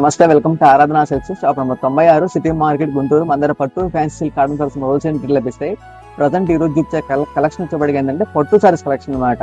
నమస్తే welcome to Aradhana sales shop number తొంభై ఆరు సిటీ మార్కెట్ గుంటూరు మందర పట్టు ఫ్యాన్సీ కాటన్ కలర్స్ హోల్సేల్ రేట్లు లభిస్తాయి. ప్రజెంట్ ఈ రోజు చూపించే కలెక్షన్ వచ్చేప్పటికి ఏంటంటే పట్టు సారీస్ కలెక్షన్ అనమాట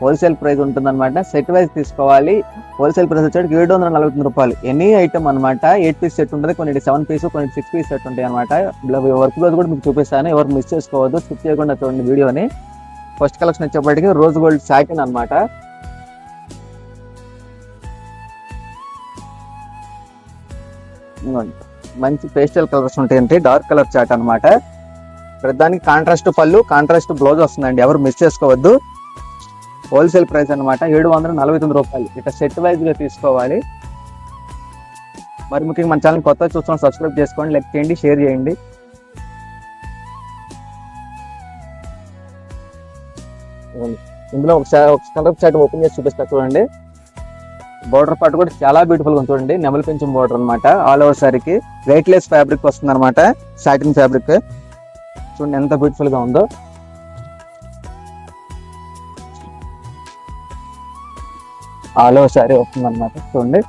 హోల్సేల్ ప్రైస్ ఉంటుందన్నమాట. సెట్ వైజ్ తీసుకోవాలి. హోల్సేల్ ప్రైస్ వచ్చేటికి ఏడు వందల నలభై తొమ్మిది రూపాయలు. ఎనీ ఐటమ్ అనమాట ఎయిట్ పీస్ సెట్ ఉంటుంది కొన్ని సెవెన్ పీస్ కొన్ని సిక్స్ పీస్ సెట్ ఉంటాయి అనమాట వర్క్ రోజు కూడా మీకు చూపిస్తాను. ఎవరు మిస్ చేసుకోవద్దు స్కిప్ చేయకుండా చూడండి వీడియోని. ఫస్ట్ కలెక్షన్ వచ్చేప్పటికి రోజ్ గోల్డ్ సాటిన్ అనమాట మంచి పేస్టల్ కలర్స్ ఉంటాయంటే డార్క్ కలర్ చాట్ అన్నమాట. ప్రతిదానికి కాంట్రాస్ట్ పళ్ళు కాంట్రాస్ట్ బ్లౌజ్ వస్తుందండి. ఎవరు మిస్ చేసుకోవద్దు. హోల్సేల్ ప్రైస్ అన్నమాట. ఏడు వందల నలభై తొమ్మిది రూపాయలు. ఇట్లా సెట్ వైజ్గా తీసుకోవాలి. మరి ముఖ్యంగా మన ఛానల్ కొత్త చూస్తున్న సబ్స్క్రైబ్ చేసుకోండి లైక్ చేయండి షేర్ చేయండి. ఇందులో ఒకసారి ఒక కలర్ చాట్ ఓపెన్ చేసి చూపిస్తా చూడండి. బోర్డర్ పార్ట్ కూడా చాలా బ్యూటిఫుల్గా చూడండి. నెమలి పెంచం బోర్డర్ అనమాట ఆల్ ఓవర్ సారీకి. వెయిట్ లెస్ ఫ్యాబ్రిక్ వస్తుంది అనమాట సాటిన్ ఫ్యాబ్రిక్ చూడండి ఎంత బ్యూటిఫుల్గా ఉందో. ఆల్ ఓవర్ సారీ వస్తుంది అనమాట చూడండి.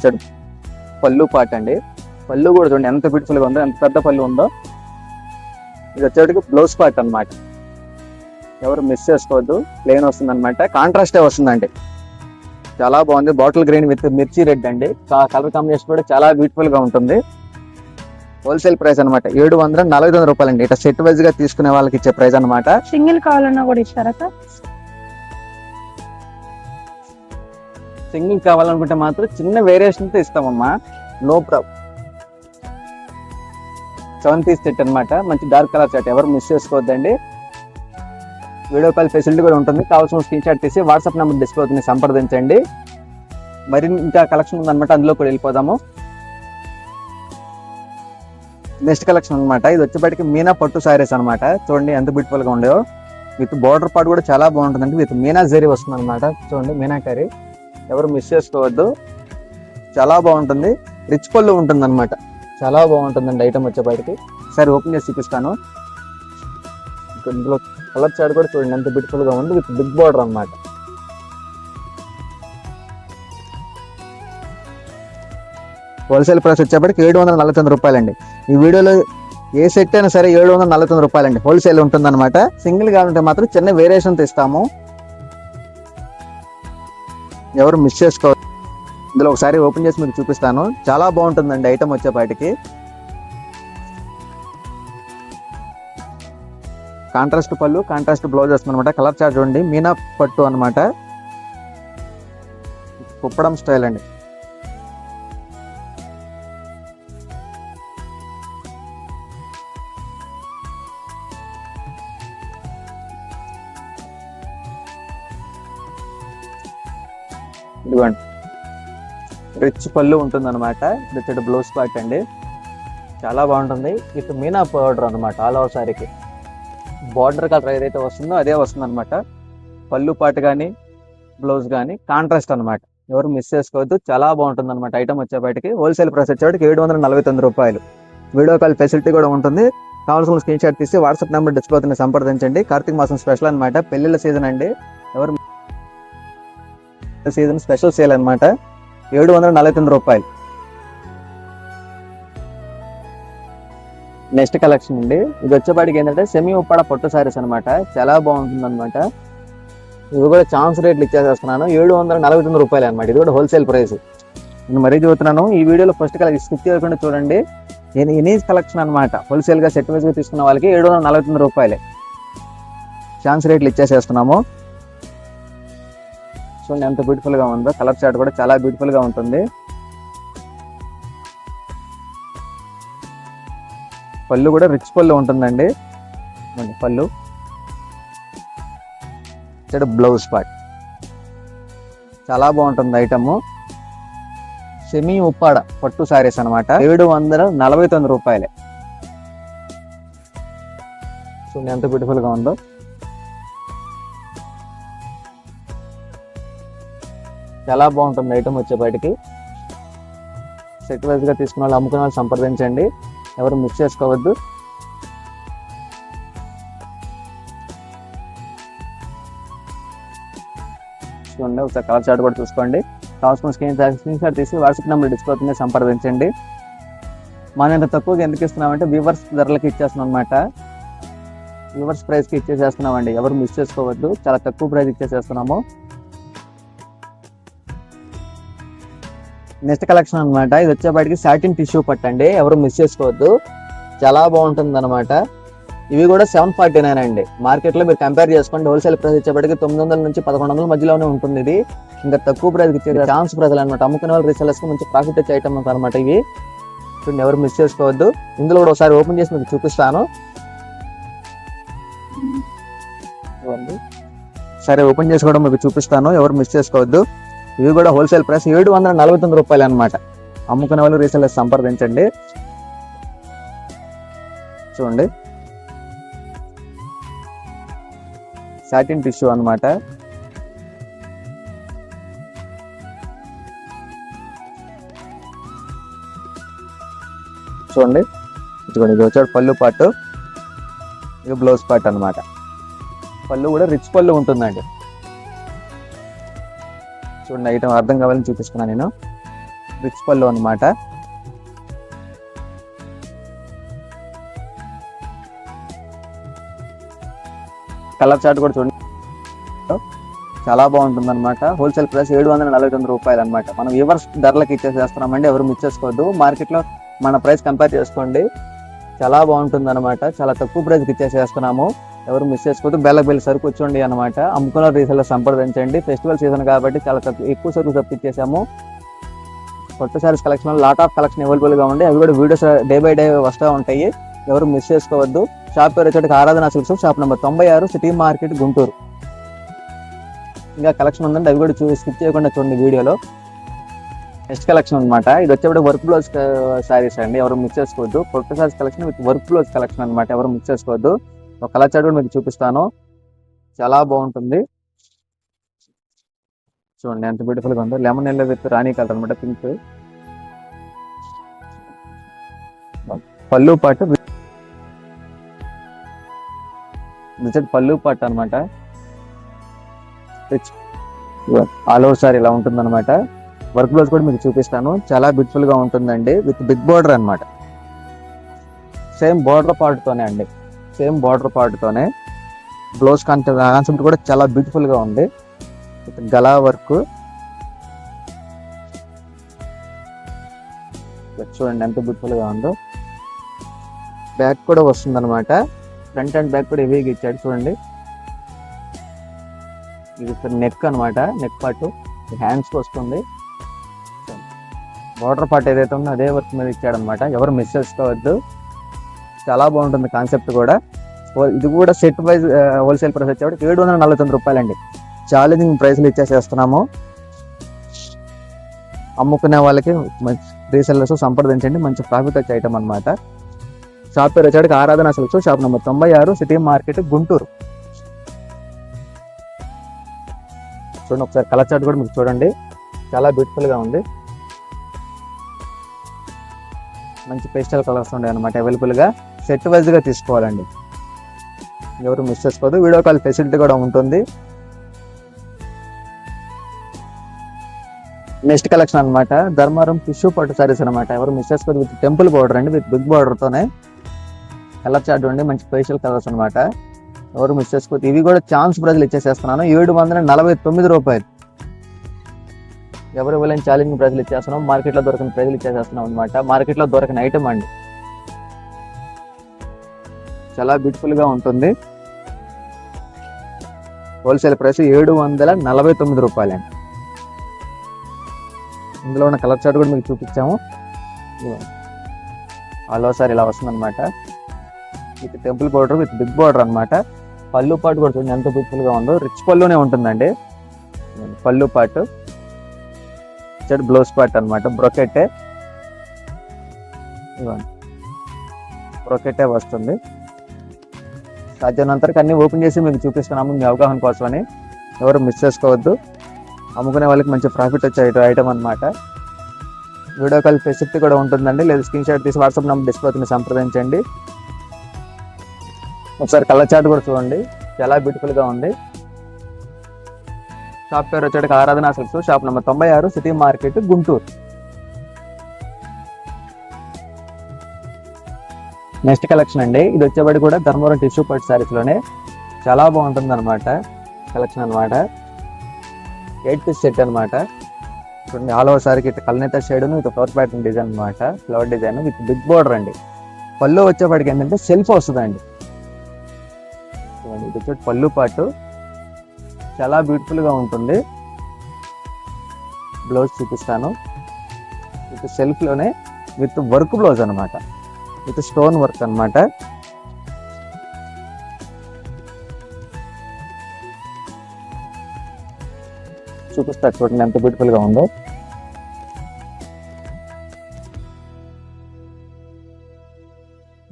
చూడు. పళ్ళు పాట అండి. పళ్ళు కూడా చూడండి ఎంత బ్యూటిఫుల్గా ఉందో ఎంత పెద్ద పళ్ళు ఉందో. ఇది వచ్చేటికి బ్లౌజ్ పార్ట్ అన్నమాట. ఎవరు మిస్ చేసుకోవద్దు. ప్లేన్ వస్తుంది అనమాట కాంట్రాస్టే వస్తుందండి. చాలా బాగుంది. బాటిల్ గ్రీన్ విత్ మిర్చి రెడ్ అండి. కలర్ కాంబినేషన్ కూడా చాలా బ్యూటిఫుల్గా ఉంటుంది. హోల్సేల్ ప్రైస్ అన్నమాట. ఏడు వందల నలభై తొమ్మిది రూపాయలు అండి ఇట్లా సెట్ వైజ్గా తీసుకునే వాళ్ళకి ఇచ్చే ప్రైస్ అన్నమాట. సింగిల్ కావాలన్నా కూడా ఇస్తారా సార్? సింగిల్ కావాలనుకుంటే మాత్రం చిన్న వేరియేషన్తో ఇస్తామమ్మా. No problem seven piece set అన్నమాట. మంచి డార్క్ కలర్ సెట్ ఎవరు మిస్ చేసుకోవద్దండి. వీడియో కాల్ ఫెసిలిటీ కూడా ఉంటుంది. కావాల్సిన స్క్రీన్ షాట్ తీసి వాట్సాప్ నెంబర్ డిస్ప్లే అవుతుంది సంప్రదించండి. మరి ఇంకా కలెక్షన్ ఉందన్నమాట అందులో కూడా వెళ్ళిపోదాము. నెక్స్ట్ కలెక్షన్ అనమాట ఇది వచ్చేప్పటికి మీనా పట్టు సారీస్ అనమాట చూడండి ఎంత బ్యూటిఫుల్గా ఉండేవో విత్ బార్డర్ పార్ట్ కూడా చాలా బాగుంటుందండి. విత్ మీనా జరీ వస్తుంది అనమాట చూడండి మీనా కర్రీ. ఎవరు మిస్ చేసుకోవద్దు. చాలా బాగుంటుంది. రిచ్ పళ్ళు ఉంటుంది అనమాట చాలా బాగుంటుందండి ఐటమ్ వచ్చేపాటికి సరే ఓపెన్ చేసి చూపిస్తాను. ఇందులో కలర్ చాట్ కూడా చూడండి ఎంత బ్యూటిఫుల్గా ఉంది విత్ బిగ్ బార్డర్ అన్నమాట. హోల్సేల్ ప్రైస్ వచ్చేప్పటికి ఏడు వందల నలభై తొమ్మిది రూపాయలండి. ఈ వీడియోలో ఏ సెట్ అయినా సరే ఏడు వందల నలభై తొమ్మిది రూపాయలండి. హోల్సేల్ ఉంటుందన్నమాట. సింగిల్ కావాలంటే మాత్రం చిన్న వేరియేషన్ తీస్తాము. ఎవరు మిస్ చేసుకోవచ్చు ఇందులో ఒకసారి ఓపెన్ చేసి మీకు చూపిస్తాను. చాలా బాగుంటుందండి ఐటమ్ వచ్చేపాటికి. కాంట్రాస్ట్ పళ్ళు కాంట్రాస్ట్ బ్లౌజ్ వస్తుంది అనమాట కలర్ చార్ట్ చూడండి. మీనా పట్టు అనమాట కుప్పడం స్టైల్ అండి. ఇదిగోండి. రిచ్ పళ్ళు ఉంటుంది అనమాట రిచ్ బ్లౌజ్ పార్ట్ అండి. చాలా బాగుంటుంది. ఇటు మీనా పౌడర్ అనమాట ఆల్ ఓవర్ సారీకి బార్డర్ కలర్ ఏదైతే వస్తుందో అదే వస్తుంది అనమాట పళ్ళు పాటు కానీ బ్లౌజ్ కానీ కాంట్రాస్ట్ అనమాట ఎవరు మిస్ చేసుకోవద్దు చాలా బాగుంటుంది అనమాట ఐటమ్ వచ్చేపాటికి హోల్సేల్ ప్రైస్ వచ్చేటికి ఏడు వందల నలభై తొమ్మిది రూపాయలు. వీడియో కాల్ ఫెసిలిటీ కూడా ఉంటుంది. కావాల్సిన స్క్రీన్ షాట్ తీసి వాట్సాప్ నెంబర్ డిస్పోతుంది సంప్రదించండి. కార్తీక మాసం స్పెషల్ అనమాట పెళ్ళిళ్ళ సీజన్ అండి. ఎవరు సీజన్ స్పెషల్ సేల్ అన్నమాట. ఏడు వందల నలభై తొమ్మిది రూపాయలు. నెక్స్ట్ కలెక్షన్ అండి. ఇది వచ్చేపాటికి ఏంటంటే సెమీ ఉప్పాడ పొట్టు సారీస్ అనమాట చాలా బాగుంటుంది అనమాట ఇవి కూడా ఛాన్స్ రేట్లు ఇచ్చేసేస్తున్నాను. ఏడు వందల నలభై తొమ్మిది రూపాయలు అనమాట ఇది కూడా హోల్సేల్ ప్రైస్. నేను మరీ చూస్తున్నాను ఈ వీడియోలో ఫస్ట్ కలెక్షన్ స్కిప్ చేయకుండా చూడండి. నేను ఇనీజ్ కలెక్షన్ అనమాట హోల్సేల్గా సెట్ వైజ్గా తీసుకున్న వాళ్ళకి ఏడు వందల నలభై తొమ్మిది రూపాయలే. ఛాన్స్ రేట్లు ఇచ్చేసేస్తున్నాము. చూడండి ఎంత బ్యూటిఫుల్గా ఉందో. కలర్ చార్ట్ కూడా చాలా బ్యూటిఫుల్గా ఉంటుంది. పళ్ళు కూడా రిచ్ పళ్ళు ఉంటుందండి. పళ్ళు. ఇక్కడ బ్లౌజ్ పార్ట్ చాలా బాగుంటుంది ఐటమ్ సెమీ ఉప్పాడ పట్టు శారీస్ అనమాట ఏడు వందల నలభై తొమ్మిది రూపాయలే. చూడండి ఎంత బ్యూటిఫుల్గా ఉందో. చాలా బాగుంటుంది ఐటమ్ వచ్చేపాటికి. సెట్ వైజ్గా తీసుకున్న వాళ్ళు అమ్ముకున్న వాళ్ళు సంప్రదించండి. ఎవరు మిక్స్ చేసుకోవద్దు. చూడండి ఒకసారి కలర్ చార్ట్ కూడా చూసుకోండి. కావాల్సిన స్క్రీన్ స్క్రీన్ షాట్ తీసి వాట్సాప్ నెంబర్ డిస్ప్లే సంప్రదించండి. మనం ఎంత తక్కువగా ఎందుకు ఇస్తున్నామంటే వ్యూవర్స్ ధరలకు ఇచ్చేస్తున్నాం అనమాట వ్యూవర్స్ ప్రైస్కి ఇచ్చేసేస్తున్నామండి. ఎవరు మిస్ చేసుకోవద్దు. చాలా తక్కువ ప్రైస్ ఇచ్చేసేస్తున్నాము. నెక్స్ట్ కలెక్షన్ అనమాట ఇది వచ్చేపాటికి సాటిన్ టిష్యూ పట్టండి. ఎవరు మిస్ చేసుకోవద్దు. చాలా బాగుంటుంది అనమాట ఇవి కూడా సెవెన్ ఫార్టీ నైన్ అండి మార్కెట్లో మీరు కంపేర్ చేసుకోండి. హోల్సేల్ ప్రైస్ వచ్చేప్పటికి తొమ్మిది వందల నుంచి పదకొండు వందల మధ్యలోనే ఉంటుంది ఇది. ఇంకా తక్కువ ప్రైస్కి ఇచ్చే ఛాన్స్ ప్రజలు అనమాట అమ్ముకునే వాళ్ళు రీసెలర్స్కి మంచి ప్రాఫిట్ వచ్చే ఐటమ్ అనమాట ఇవి. చూడండి ఎవరు మిస్ చేసుకోవద్దు. ఇందులో కూడా ఒకసారి ఓపెన్ చేసి మీకు చూపిస్తాను. సరే ఓపెన్ చేసి కూడా మీకు చూపిస్తాను. ఎవరు మిస్ చేసుకోవద్దు. ఇవి కూడా హోల్సేల్ ప్రైస్ ఏడు వందల నలభై తొమ్మిది రూపాయలు అనమాట అమ్ముకునే వాళ్ళు రీసెలర్స్ సంప్రదించండి. చూడండి. సాటిన్ టిష్యూ అన్నమాట. చూడండి. ఇదిగోండి ఇది వచ్చాడు పళ్ళు పాటు. ఇది బ్లౌజ్ పార్ట్ అన్నమాట. పళ్ళు కూడా రిచ్ పళ్ళు ఉంటుందండి. చూడండి ఐటమ్ అర్థం కావాలని చూపిస్తున్నాను నేను. రిచ్ పళ్ళు అనమాట కలర్ చార్ట్ కూడా చూడండి. చాలా బాగుంటుంది అనమాట హోల్సేల్ ప్రైస్ ఏడు వందల నలభై తొమ్మిది రూపాయలు అనమాట మనం ఎవరు ధరలకు ఇచ్చేసేస్తున్నామండి ఎవరు మిస్ మార్కెట్లో మార్కెట్ మన ప్రైస్ కంపేర్ చేసుకోండి. చాలా బాగుంటుంది అనమాట చాలా తక్కువ ప్రైస్కి ఇచ్చేసేస్తున్నాము. ఎవరు మిస్ చేసుకోవద్దు. బెల్ల బెల్లి సరుకు వచ్చండి అనమాట అమ్ముకున్న రీసెల్లో సంప్రదించండి. ఫెస్టివల్ సీజన్ కాబట్టి చాలా ఎక్కువ సరుకు తప్పించేసాము కొత్త saris collection lot of collection అవైలబుల్గా ఉండి. అవి కూడా వీడియోస్ డే బై డే వస్తూ ఉంటాయి. ఎవరు మిస్ చేసుకోవద్దు. షాప్ పేరు వచ్చేటికి ఆరాధన సిల్క్స్ షాప్ నెంబర్ తొంభై ఆరు సిటీ మార్కెట్ గుంటూరు. ఇంకా కలెక్షన్ ఉందండి అవి కూడా చూ స్కిప్ చేయకుండా చూడండి వీడియోలో. నెక్స్ట్ కలెక్షన్ అనమాట ఇది వచ్చేప్పుడు వర్క్ బ్లౌజ్ సారీస్ అండి. ఎవరు మిస్ చేసుకోవద్దు. కొత్త saris collection with work blouse collection అనమాట ఎవరు మిస్ చేసుకోవద్దు. ఒక కలర్ చార్ట్ కూడా మీకు చూపిస్తాను. చాలా బాగుంటుంది. చూడండి ఎంత బ్యూటిఫుల్గా ఉందో. లెమన్ ఎల్లో విత్ రాణి కలర్ అనమాట పింక్ పళ్ళు పాటు విజిట్ పళ్ళు పాటు అనమాట ఆల్ ఓవర్ సార్ ఇలా ఉంటుంది అనమాట వర్క్ బ్లౌజ్ కూడా మీకు చూపిస్తాను. చాలా బ్యూటిఫుల్గా ఉంటుందండి. విత్ బిగ్ బోర్డర్ అనమాట సేమ్ బోర్డర్ పాటుతోనే అండి. సేమ్ బార్డర్ పార్ట్తోనే బ్లౌజ్ కాన్సెప్ట్ కూడా చాలా బ్యూటిఫుల్గా ఉంది. గలా వర్క్. చూడండి ఎంత బ్యూటిఫుల్గా ఉందో. బ్యాక్ కూడా వస్తుంది అనమాట ఫ్రంట్ అండ్ బ్యాక్ కూడా హెవీగా ఇచ్చాడు చూడండి. ఇది నెక్ అనమాట నెక్ పార్ట్ హ్యాండ్స్ వస్తుంది. బార్డర్ పార్ట్ ఏదైతే ఉందో అదే వర్క్ మీద ఇచ్చాడు అనమాట ఎవరు మిస్ చేసుకోవద్దు. చాలా బాగుంటుంది కాన్సెప్ట్ కూడా. ఇది కూడా సెట్ వైజ్ హోల్సేల్ ప్రైస్ వచ్చేవాడు ఏడు వందల నలభై తొమ్మిది రూపాయలు అండి ఛాలెంజింగ్ ప్రైస్లు ఇచ్చేసేస్తున్నాము. అమ్ముకునే వాళ్ళకి రీసెల్లర్స్ సంప్రదించండి. మంచి ప్రాఫిట్ వచ్చే ఐటమ్ అనమాట షాప్ పేరు వచ్చేటికి ఆరాధన సిల్క్స్ షాప్ నెంబర్ తొంభై ఆరు సిటీ మార్కెట్ గుంటూరు. చూడండి ఒకసారి కలర్ చార్ట్ కూడా మీకు చూడండి. చాలా బ్యూటిఫుల్గా ఉంది. మంచి పేస్టల్ కలర్స్ ఉన్నాయి అనమాట అవైలబుల్గా సెట్ వైజ్గా తీసుకోవాలండి. ఎవరు మిస్ చేసుకోదు. వీడియో కాల్ ఫెసిలిటీ కూడా ఉంటుంది. నెక్స్ట్ కలెక్షన్ అన్నమాట. ధర్మారం టిష్యూ పట్టు సారీస్ అనమాట ఎవరు మిస్ చేసుకోదు. విత్ టెంపుల్ బార్డర్ అండి. విత్ బిగ్ బార్డర్తోనే కలర్ చార్ట్ ఉండి మంచి ఫేషియల్ కలర్స్ అనమాట ఎవరు మిస్ చేసుకోవద్దు ఇవి కూడా ఛాన్స్ ప్రజలు ఇచ్చేసేస్తున్నాను. ఏడు వందల నలభై తొమ్మిది రూపాయలు. ఎవరు ఇవ్వలేని ఛాలెంజ్ ప్రజలు ఇచ్చేస్తున్నాం మార్కెట్లో దొరకని ప్రజలు ఇచ్చేసేస్తున్నాం అనమాట మార్కెట్లో దొరకని ఐటమ్ అండి. చాలా బ్యూటిఫుల్గా ఉంటుంది. హోల్సేల్ ప్రైస్ ఏడు వందల నలభై తొమ్మిది రూపాయలండి ఇందులో ఉన్న కలర్ చార్ట్ కూడా మీకు చూపించాము. ఆలో సార్ ఇలా వస్తుంది అనమాట with temple border with big border అనమాట పళ్ళు పాటు కూడా చూడండి ఎంత బ్యూటిఫుల్గా ఉందో. రిచ్ పళ్ళునే ఉంటుందండి. పళ్ళు పాటు. చెడు బ్లౌజ్ పార్ట్ అనమాట బ్రొకెట్టే. బ్రొకెటే వస్తుంది. సాధ్యమైనంతరకు అన్ని ఓపెన్ చేసి మీకు చూపిస్తున్నాము మీ అవగాహన కోసమని. ఎవరు మిస్ చేసుకోవద్దు. అమ్ముకునే వాళ్ళకి మంచి ప్రాఫిట్ వచ్చే ఐటమ్ అనమాట వీడియో కాల్ ఫెసిలిటీ కూడా ఉంటుందండి. లేదా స్క్రీన్ షాట్ తీసి వాట్సాప్ నెంబర్ డిస్ప్లేని సంప్రదించండి. ఒకసారి కలర్ చాట్ కూడా చూడండి. చాలా బ్యూటిఫుల్గా ఉంది. షాప్ పేరు వచ్చేటికి ఆరాధనా సిల్క్స్ షాప్ నెంబర్ తొంభై ఆరు city market Guntur. Next collection అండి. ఇది వచ్చేవాడి కూడా ధర్మవరం టిష్యూ పట్టు సారీస్లోనే చాలా బాగుంటుంది అనమాట కలెక్షన్ అనమాట ఎయిట్ పీస్ సెట్ అనమాట చూడండి ఆల్ ఓవర్ సారీకి ఇట్లా కల్నేత shade with flower pattern design అనమాట flower design with big border అండి. పళ్ళు వచ్చేవాడికి ఏంటంటే సెల్ఫ్ వస్తుందండి. ఇది వచ్చేటి పళ్ళు పాటు చాలా బ్యూటిఫుల్గా ఉంటుంది. బ్లౌజ్ చూపిస్తాను. విత్ సెల్ఫ్లోనే విత్ వర్క్ బ్లౌజ్ అనమాట విత్ స్టోన్ వర్క్ అన్నమాట. చూపిస్తా చూడండి ఎంత బ్యూటిఫుల్గా ఉందో.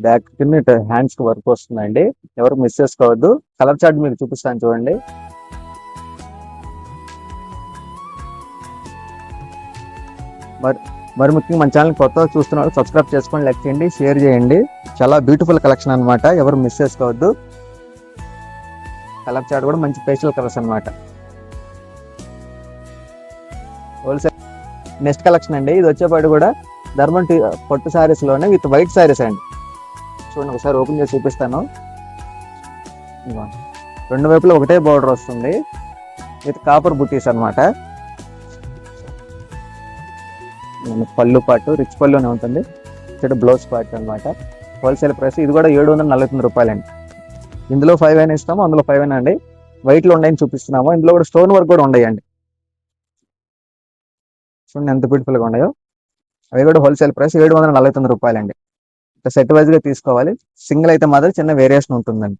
బ్యాక్ కింద ఇటు హ్యాండ్స్కి వర్క్ వస్తుందండి. ఎవరు మిస్ చేసుకోవద్దు. కలర్ చార్ట్ మీకు చూపిస్తాను చూడండి. మరి మరి ముఖ్యంగా మన ఛానల్ కొత్తగా చూస్తున్న వాళ్ళు సబ్స్క్రైబ్ చేసుకోండి లైక్ చేయండి షేర్ చేయండి. చాలా బ్యూటిఫుల్ కలెక్షన్ అనమాట ఎవరు మిస్ చేసుకోవద్దు. కలర్ చాట్ కూడా మంచి పేస్టల్ కలర్స్ అనమాట హోల్సేల్ నెక్స్ట్ కలెక్షన్ అండి. ఇది వచ్చేపాటి కూడా ధర్మం టీ పొట్టు సారీస్లోనే విత్ వైట్ సారీస్ అండి. చూడండి ఒకసారి ఓపెన్ చేసి చూపిస్తాను. రెండు వైపులా ఒకటే బార్డర్ వస్తుంది. విత్ కాపర్ బుటీస్ అన్నమాట పళ్ళు పాటు రిచ్ పళ్ళునే ఉంటుంది. ఇక్కడ బ్లౌజ్ పార్ట్ అన్నమాట. హోల్సేల్ ప్రైస్ ఇది కూడా ఏడు వందల నలభై తొమ్మిది రూపాయలు అండి ఇందులో ఫైవ్ అయినా ఇస్తాము అందులో ఫైవ్ అయినా అండి. వైట్లో ఉన్నాయని చూపిస్తున్నాము. ఇందులో కూడా స్టోన్ వర్క్ కూడా ఉన్నాయండి చూడండి ఎంత బ్యూటిఫుల్గా ఉన్నాయో. అవి కూడా హోల్సేల్ ప్రైస్ ఏడు వందల నలభై తొమ్మిది రూపాయలండి. సెట్ వైజ్గా తీసుకోవాలి. సింగిల్ అయితే మాత్రం చిన్న వేరియేషన్ ఉంటుందండి.